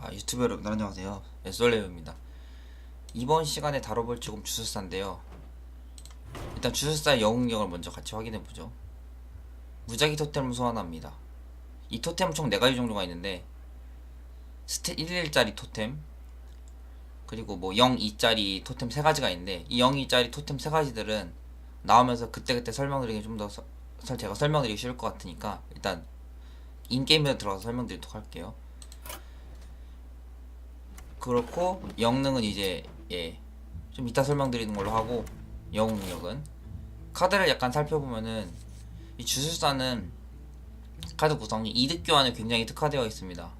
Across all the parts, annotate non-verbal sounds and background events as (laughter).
아, 유튜브 여러분 안녕하세요. 에솔레오입니다. 이번 시간에 다뤄볼 조금 주술사인데요. 일단 주술사의 영웅력을 먼저 같이 확인해 보죠. 무작위 토템을 소환합니다. 이 토템은 총 4가지 종류가 있는데 스탯 11짜리 토템 그리고 뭐 0, 2짜리 토템 3가지가 있는데 이 0, 2짜리 토템 3가지들은 나오면서 그때그때 설명드리기 좀 더 제가 설명드리기 쉬울 것 같으니까 일단 인게임에 들어가서 설명드리도록 할게요. 그렇고 영능은 이제 예 좀 이따 설명드리는 걸로 하고 영웅력은 카드를 약간 살펴보면은 이 주술사는 카드 구성이 이득 교환에 굉장히 특화되어 있습니다.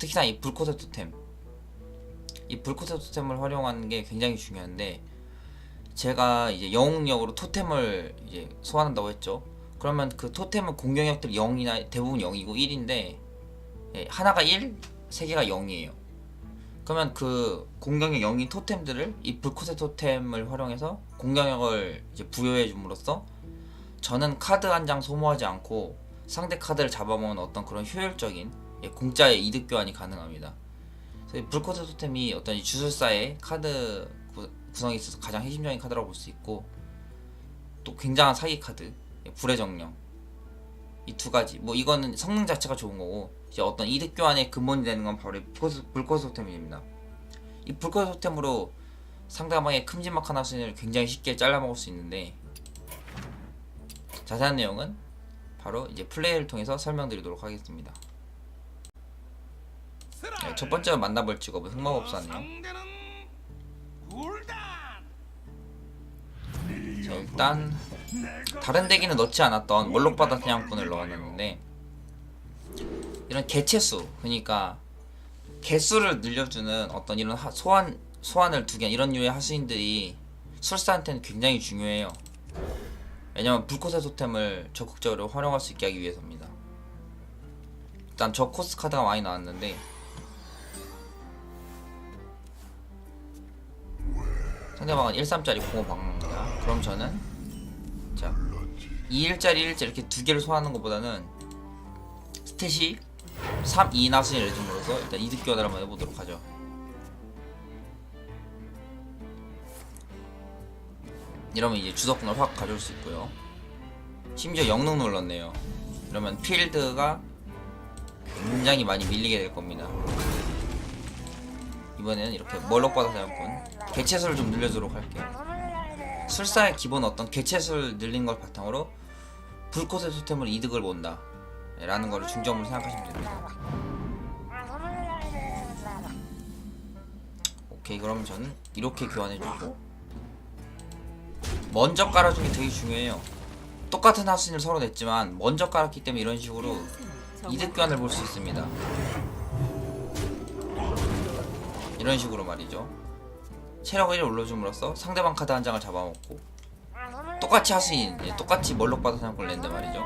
특히나 이 불코세 토템 이 불코세 토템을 활용하는 게 굉장히 중요한데 제가 이제 영웅력으로 토템을 이제 소환한다고 했죠. 그러면 그 토템은 공격력들이 0이나 대부분 0이고 1인데 예, 하나가 1, 세 개가 0이에요. 그러면 그 공격력 0인 토템들을 이 불코세 토템을 활용해서 공격력을 이제 부여해 줌으로써 저는 카드 한 장 소모하지 않고 상대 카드를 잡아먹는 어떤 그런 효율적인 예, 공짜의 이득 교환이 가능합니다. 불코세 토템이 어떤 이 주술사의 카드 구, 구성에 있어서 가장 핵심적인 카드라고 볼 수 있고 또 굉장한 사기 카드 예, 불의 정령 이 두 가지 뭐 이거는 성능 자체가 좋은 거고 이제 어떤 이득 교환의 근본이 되는 건 바로 이 불코스 토템입니다. 이 불코스 토템으로 상대방의 큼지막한 하수인을 굉장히 쉽게 잘라먹을 수 있는데 자세한 내용은 바로 이제 플레이를 통해서 설명드리도록 하겠습니다. 네, 첫 번째로 만나볼 직업은 흑마법사네요. 자, 일단 다른 덱에는 넣지 않았던 몰록바다 사냥꾼을 넣어놨는데 이런 개체수 그러니까 개수를 늘려주는 어떤 이런 하- 소환 소환을 두 개 이런 류의 하수인들이 술사한테는 굉장히 중요해요. 왜냐면 불꽃의 토템을 적극적으로 활용할 수 있게 하기 위해서입니다. 일단 저 코스 카드가 많이 나왔는데 상대방은 13짜리 공호 방어입니다. 그럼 저는 자 2일짜리 1일짜리 이렇게 두 개를 소화하는 것보다는 스탯이 3, 2 나순위를 해줌으로써 일단 이득 교환을 한번 해보도록 하죠. 이러면 이제 주석권을 확 가져올 수 있고요. 심지어 영능 눌렀네요. 이러면 필드가 굉장히 많이 밀리게 될 겁니다. 이번에는 이렇게 멀럭바다 사냥꾼 개체수를 좀 늘려주도록 할게요. 술사의 기본 어떤 개체수를 늘린 걸 바탕으로 불꽃의 토템으로 이득을 본다 라는 거를 중점으로 생각하시면 됩니다. 오케이 그러면 저는 이렇게 교환해주고 먼저 깔아준 게 되게 중요해요. 똑같은 하수인을 서로 냈지만 먼저 깔았기 때문에 이런 식으로 이득 교환을 볼 수 있습니다. 이런 식으로 말이죠. 체력 1을 올려줌으로써 상대방 카드 한 장을 잡아먹고 똑같이 하수인, 예, 똑같이 멀럭바다 사냥꾼을 낸단 말이죠.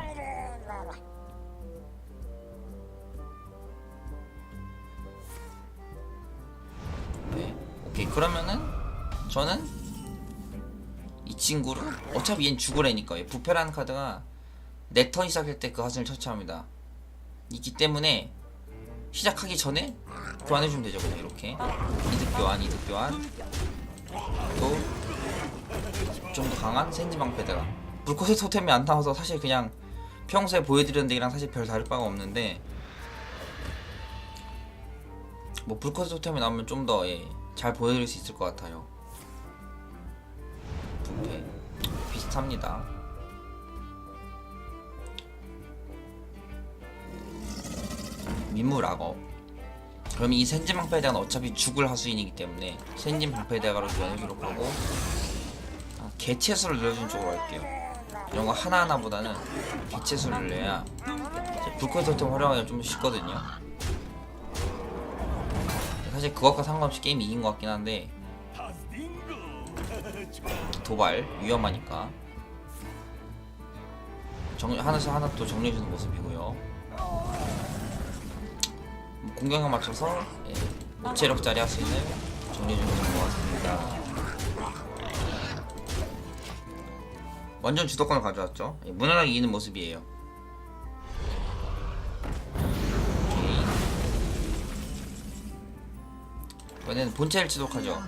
네, 오케이. 그러면은 저는 이 친구를 어차피 얘는 죽으래니까. 얘 부패라는 카드가 내 턴이 시작할 때 그 하수인을 처치합니다. 있기 때문에 시작하기 전에 교환해주면 되죠. 그냥 이렇게. 이득 교환 이득 교환 또 좀 더 강한 센지 방패대가. 불꽃의 토템이 안 나와서 사실 그냥 평소에 보여드리는 덱이랑 사실 별 다를 바가 없는데 뭐 불꽃의 토템이 나오면 좀 더 잘 보여드릴 수 있을 것 같아요. 부패 비슷합니다. 민물 악어 그럼 이 센진 방패대가는 어차피 죽을 하수인이기 때문에 센진 방패대가로 변해주도록 하고 아, 개체수를 늘려주는 쪽으로 할게요. 이런 거 하나하나보다는 개체수를 내야 불꽃 토템 활용하기가 좀 쉽거든요. 사실 그것과 상관없이 게임이 이긴 것 같긴 한데 도발 위험하니까. 정, 하나씩 하나 또 정리해주는 모습이고요. 뭐 공격에 맞춰서 예, 무체력짜리 하수인을 정리해주는 것 같습니다. 완전 주도권을 가져왔죠? 예, 무난하게 이기는 모습이에요. 이번에는 본체를 지독하죠.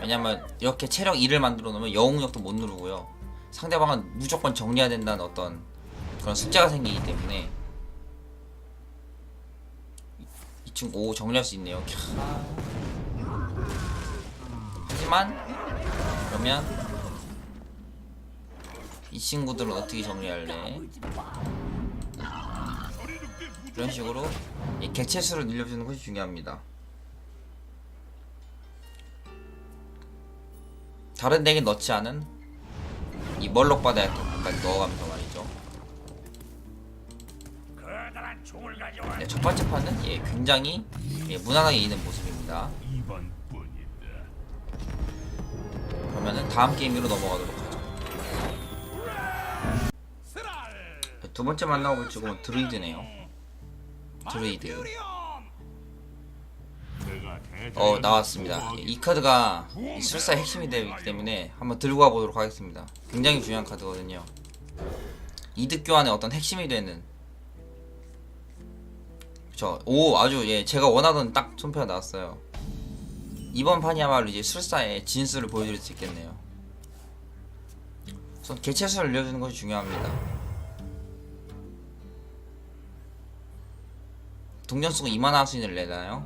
왜냐면 이렇게 체력 2를 만들어 놓으면 영웅력도 못 누르고요. 상대방은 무조건 정리해야 된다는 어떤 그런 숙제가 생기기 때문에 이- 이 친구 오 정리할 수 있네요. 캬. 하지만 그러면 이 친구들은 어떻게 정리할래? 이런 식으로 이 개체수를 늘려주는 것이 중요합니다. 다른 덱에 넣지 않은 이 멀록 바다약까지 넣어가면서 말이죠 네, 첫 번째 판은 예, 굉장히 예, 무난하게 이기는 모습입니다. 그러면은 다음 게임으로 넘어가도록 하죠. 네, 두 번째 만나고 볼 지금은 드루이드네요. 드루이드. 어 나왔습니다. 예, 이 카드가 이 술사의 핵심이 되기 때문에 한번 들고 가보도록 하겠습니다. 굉장히 중요한 카드거든요. 이득 교환의 어떤 핵심이 되는 그쵸 오 아주 예 제가 원하던 딱 손패가 나왔어요. 이번 판이야말로 이제 술사의 진수를 보여드릴 수 있겠네요. 우선 개체수를 늘려주는 것이 중요합니다. 동전수가 이만한 수인을 내나요?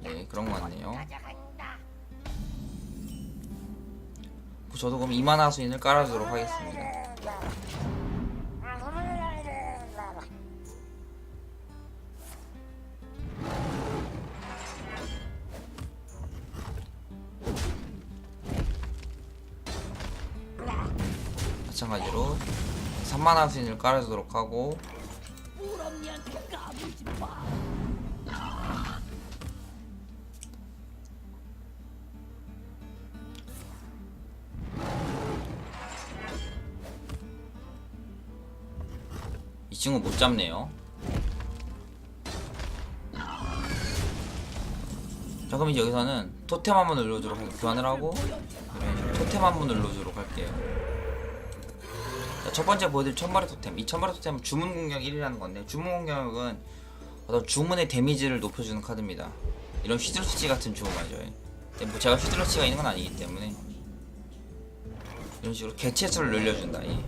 네 그런 것 같네요. 뭐 저도 그럼 이만한 수인을 깔아주도록 하겠습니다 3만원 수인을 깔아주도록 하고 이 친구 못 잡네요. 자 그럼 이제 여기서는 토템 한번 눌러주도록 할게요. 교환을 하고 식으로 토템 한번 눌러주도록 할게요. 자, 첫 번째 보여드릴 천마리 토템. 이 천마리 토템은 주문 공격 1이라는 건데 주문 공격은 어떤 주문의 데미지를 높여주는 카드입니다. 이런 휘둘러치 같은 주문 말이죠. 근데 뭐 제가 휘둘러치가 있는 건 아니기 때문에 이런 식으로 개체수를 늘려준다. 이.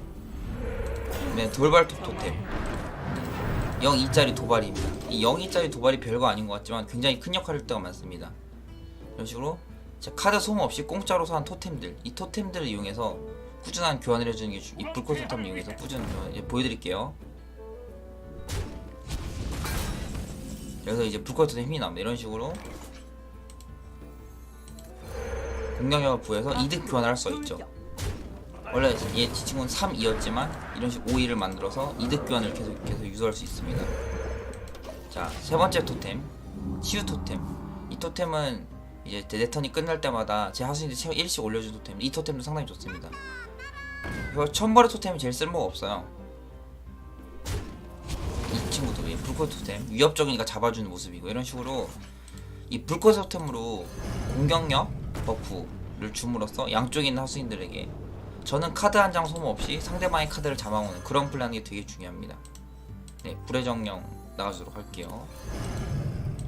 네, 돌발톱 토템. 0.2짜리 도발입니다. 이 0.2짜리 도발이 별거 아닌 것 같지만 굉장히 큰 역할을 할 때가 많습니다. 이런 식으로 제 카드 소모 없이 공짜로 사는 토템들, 이 토템들을 이용해서 꾸준한 교환을 해주는 게 이 불꽃 토템을 이용해서 꾸준한 교환 이제 보여드릴게요. 그래서 이제 불꽃 토템 힘이 납니다. 이런 식으로 공격력을 부여해서 이득 교환을 할 수가 있죠. 원래 얘 지친구는 3이었지만 이런 식 5, 2를 만들어서 이득 교환을 계속 계속 유도할 수 있습니다. 자, 세 번째 토템. 치유 토템. 이 토템은 이제 내 턴이 끝날 때마다 제 하수인들 체력 1씩 올려준 토템. 이 토템도 상당히 좋습니다. 이거 천벌의 토템이 제일 쓸모가 없어요. 이 친구도 예, 불꽃 토템. 위협적이니까 잡아주는 모습이고 이런 식으로 이 불꽃 토템으로 공격력 버프를 줌으로써 양쪽에 있는 하수인들에게 저는 카드 한 장 소모 없이 상대방의 카드를 잡아오는 그런 플랜이 되게 중요합니다. 네, 불의 정령 나가주도록 할게요.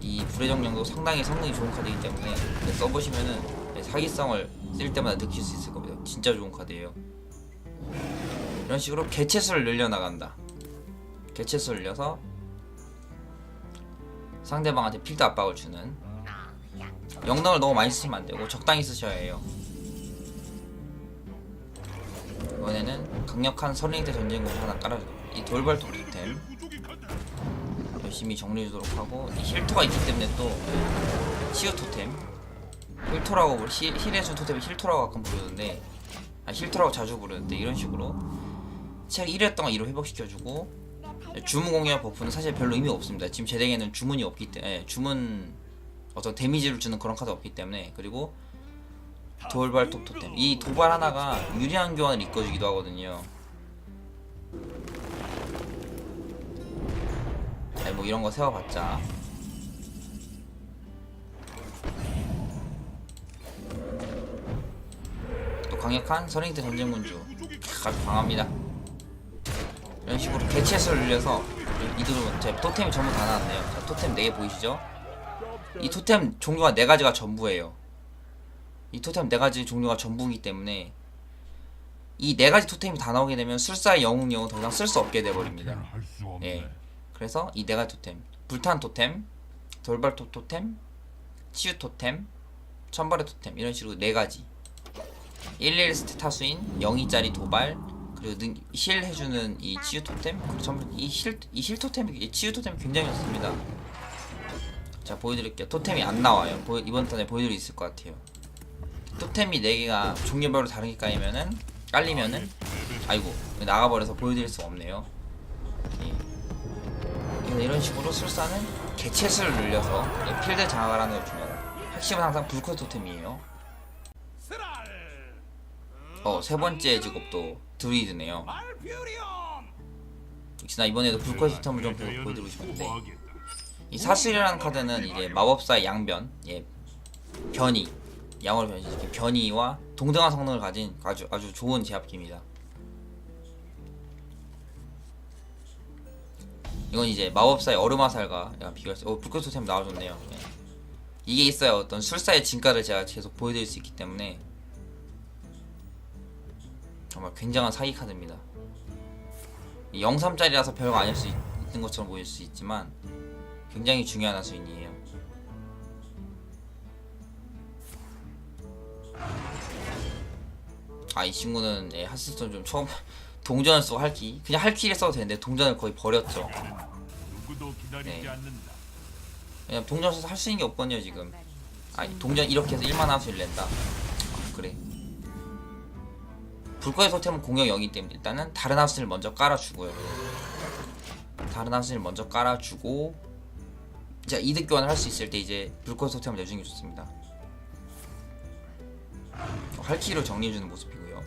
이 불의 정령도 상당히 성능이 좋은 카드이기 때문에 네, 써보시면은 네, 사기성을 쓸 때마다 느낄 수 있을 겁니다. 진짜 좋은 카드예요. 이런 식으로 개체수를 늘려 나간다. 개체수를 늘려서 상대방한테 필드 압박을 주는 영능을 너무 많이 쓰시면 안 되고 적당히 쓰셔야 해요. 이번에는 강력한 설링대 전쟁군 하나 깔아줘. 이 돌발톱 토템 열심히 정리해주도록 하고 이 힐토가 있기 때문에 또 치유 토템 힐토라고 힐, 힐해준 토템이 힐토라고 가끔 부르는데 아 힐토라고 자주 부르는데 이런 식으로. 책 1회 동안 2로 회복시켜주고 주문 공격 버프는 사실 별로 의미 없습니다. 지금 제 덱에는 주문이 없기 때문에 주문 어떤 데미지를 주는 그런 카드 없기 때문에. 그리고 돌발 톱 토템. 이 도발 하나가 유리한 교환을 이끌어주기도 하거든요. 아니 뭐 이런 거 세워봤자 강력한 선행대 전쟁군주 아주 강합니다 이런 식으로 개체수를 늘려서 이들은 제 토템이 전부 다 나왔네요 자 토템 4개 보이시죠? 이 토템 종류가 네 가지가 전부예요. 이 토템 네 가지 종류가 전부이기 때문에 이네 가지 토템이 다 나오게 되면 술사의 영웅력은 더 이상 쓸 수 없게 돼버립니다. 예. 그래서 이네 가지 토템 불탄 토템, 돌발톱 토템, 치유 토템, 천발의 토템 이런 식으로 네 가지 11 스탯 타수인 0이짜리 도발 그리고 능, 힐 해주는 이 치유 토템 전부 이힐이힐 토템이 이 치유 토템이 굉장히 좋습니다. 자 보여드릴게요. 토템이 안 나와요. 보여, 이번 턴에 보여드릴 수 있을 것 같아요. 토템이 4개가 종류별로 다르게 깔리면은 깔리면은 아이고 나가버려서 보여드릴 수가 없네요. 예. 이건 이런 식으로 술사는 개체수를 늘려서 예, 필드 장악을 하는 게 중요하다. 핵심은 항상 불꽃 토템이에요. 어, 세 번째 직업도 드루이드네요. 역시나 이번에도 불꽃 토템을 좀 보- 보여드리고 싶은데 이 사슬이라는 카드는 이제 마법사의 양변, 예, 변이, 양으로 변신시킨 변이와 동등한 성능을 가진 아주 아주 좋은 제압기입니다. 이건 이제 마법사의 얼음화살과 비교할 수, 어, 불꽃 토템 나와줬네요. 예. 이게 있어야 어떤 술사의 진가를 제가 계속 보여드릴 수 있기 때문에 정말 굉장한 사기 카드입니다. 03짜리라서 별거 아닐 수 있, 있는 것처럼 보일 수 있지만 굉장히 중요한 하수인이에요. 아 이 친구는 예, 하스스톤 좀 처음 (laughs) 동전을 쓰고 할키 그냥 할키를 써도 되는데 동전을 거의 버렸죠. 네. 왜냐면 동전 써서 할 수 있는 게 없거든요 지금. 아니 동전 이렇게 해서 1만 하수를 낸다. 아, 그래. 불꽃의 토템은 공격 0이기 때문에 일단은 다른 하수를 먼저 깔아주고요. 다른 하수를 먼저 깔아주고 자 이득 교환을 할 수 있을 때 이제 불꽃의 토템을 내주는 게 좋습니다. 어, 할키로 정리해주는 모습이고요.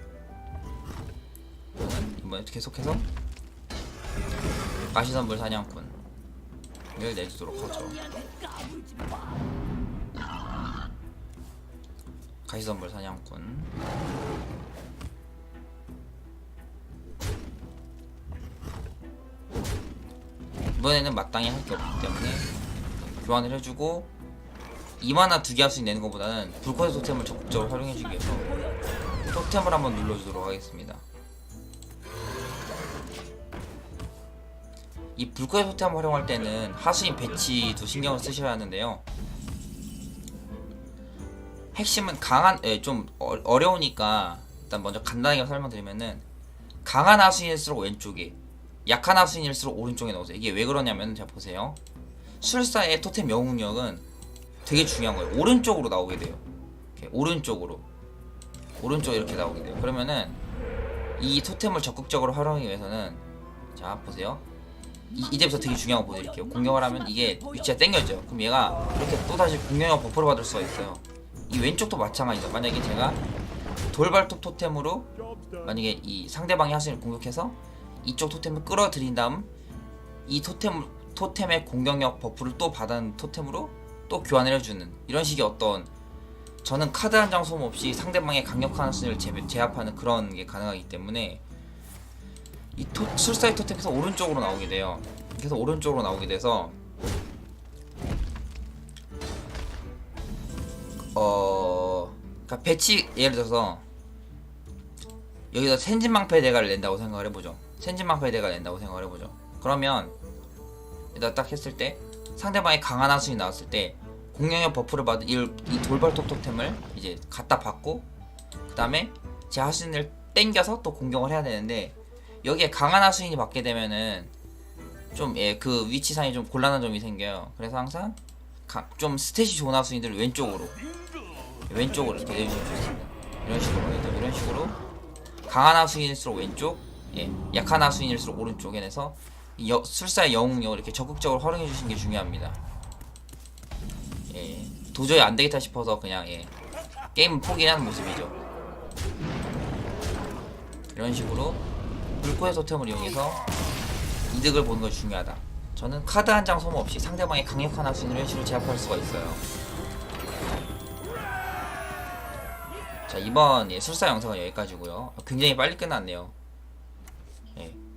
이번에 계속해서 가시선불 사냥꾼을 내주도록 하죠. 가시선불 사냥꾼 이번에는 마땅히 할 게 없기 때문에 교환을 해주고 2만화 두개 할수 내는 것보다는 불꽃의 토템을 적극적으로 활용해주기 위해서 토템을 한번 눌러주도록 하겠습니다. 이 불꽃의 토템 활용할 때는 하수인 배치도 신경을 쓰셔야 하는데요. 핵심은 강한 예, 좀 어, 어려우니까 일단 먼저 간단하게 설명드리면은 강한 하수인일수록 왼쪽에 약한 하수인일수록 오른쪽에 넣으세요. 이게 왜 그러냐면 자 보세요. 술사의 토템 영웅력은 되게 중요한 거예요. 오른쪽으로 나오게 돼요. 이렇게 오른쪽으로 오른쪽 이렇게 나오게 돼요. 그러면은 이 토템을 적극적으로 활용하기 위해서는 자 보세요. 이, 이제부터 되게 중요한 거 보여드릴게요. 공격을 하면 이게 위치가 땡겨져. 그럼 얘가 이렇게 또다시 공격력 버프를 받을 수가 있어요. 이 왼쪽도 마찬가지죠. 만약에 제가 돌발톱 토템으로 만약에 이 상대방이 하수인을 공격해서 이쪽 토템을 끌어들인 다음 이 토템 토템의 공격력 버프를 또 받은 토템으로 또 교환을 해주는 이런 식의 어떤 저는 카드 한 장 소모 없이 상대방의 강력한 제, 제압하는 그런 게 가능하기 때문에 이 토, 술사의 토템에서 오른쪽으로 나오게 돼요. 그래서 오른쪽으로 나오게 돼서 어, 그러니까 배치 예를 들어서 여기다 sen진망패 대가를 낸다고 생각을 해보죠. Sen진망패 대가를 낸다고 생각을 해보죠. 그러면 여기다 딱 했을 때 상대방이 강한 하수이 나왔을 때 공격력 버프를 받은 이, 이 돌발톱 토템을 이제 갖다 받고 그 다음에 제 하수인을 땡겨서 또 공격을 해야 되는데 여기에 강한 하수인이 받게 되면은 좀예그 위치상에 좀 곤란한 점이 생겨요. 그래서 항상 가, 좀 스탯이 좋은 하수인들을 왼쪽으로 왼쪽으로 이렇게 내주시면 좋습니다. 이런 식으로 이런 식으로 강한 하수인일수록 왼쪽, 예 약한 하수인일수록 오른쪽에 내서 이 여, 술사의 영웅력을 이렇게 적극적으로 활용해 주시는 게 중요합니다. 예 도저히 안 되겠다 싶어서 그냥 예 게임 포기하는 모습이죠. 이런 식으로 불꽃의 토템을 이용해서 이득을 보는 것이 중요하다. 저는 카드 한 장 소모 없이 상대방의 강력한 하수인을 일시로 제압할 수가 있어요. 자 이번 예, 술사 영상은 여기까지고요. 굉장히 빨리 끝났네요.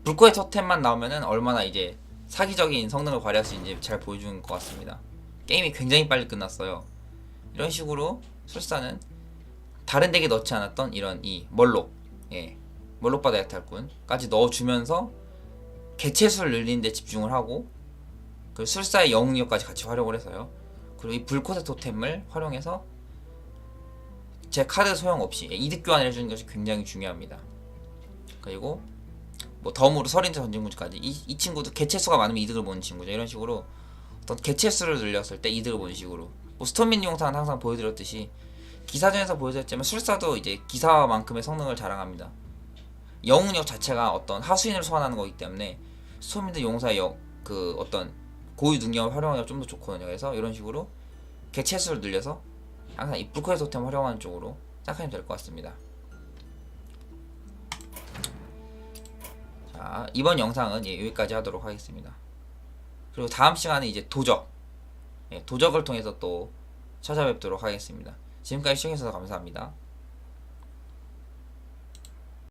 예, 불꽃의 토템만 나오면은 얼마나 이제 사기적인 성능을 발휘할 수 있는지 잘 보여주는 것 같습니다. 게임이 굉장히 빨리 끝났어요. 이런 식으로 술사는 다른 덱에 넣지 않았던 이런 이 멀록, 예, 멀록바다 약탈꾼까지 넣어주면서 개체수를 늘리는 데 집중을 하고 그 술사의 영웅력까지 같이 활용을 해서요. 그리고 이 불꽃의 토템을 활용해서 제 카드 소용없이 예, 이득 교환을 해주는 것이 굉장히 중요합니다. 그리고 뭐 덤으로 서린자 전진구까지 이, 이 친구도 개체수가 많으면 이득을 보는 친구죠. 이런 식으로 어떤 개체수를 늘렸을 때 이득을 보는 식으로 뭐 스톰민 용사는 항상 보여드렸듯이 기사전에서 보여드렸지만 술사도 이제 기사만큼의 성능을 자랑합니다. 영웅력 자체가 어떤 하수인을 소환하는 거기 때문에 스톰민드 용사의 영, 그 어떤 고유 능력을 활용하기가 좀 더 좋거든요. 그래서 이런 식으로 개체수를 늘려서 항상 이 불코의 토템 활용하는 쪽으로 생각하면 될 것 같습니다. 자 이번 영상은 예, 여기까지 하도록 하겠습니다. 그리고 다음 시간에 이제 도적 예, 도적을 통해서 또 찾아뵙도록 하겠습니다. 지금까지 시청해주셔서 감사합니다.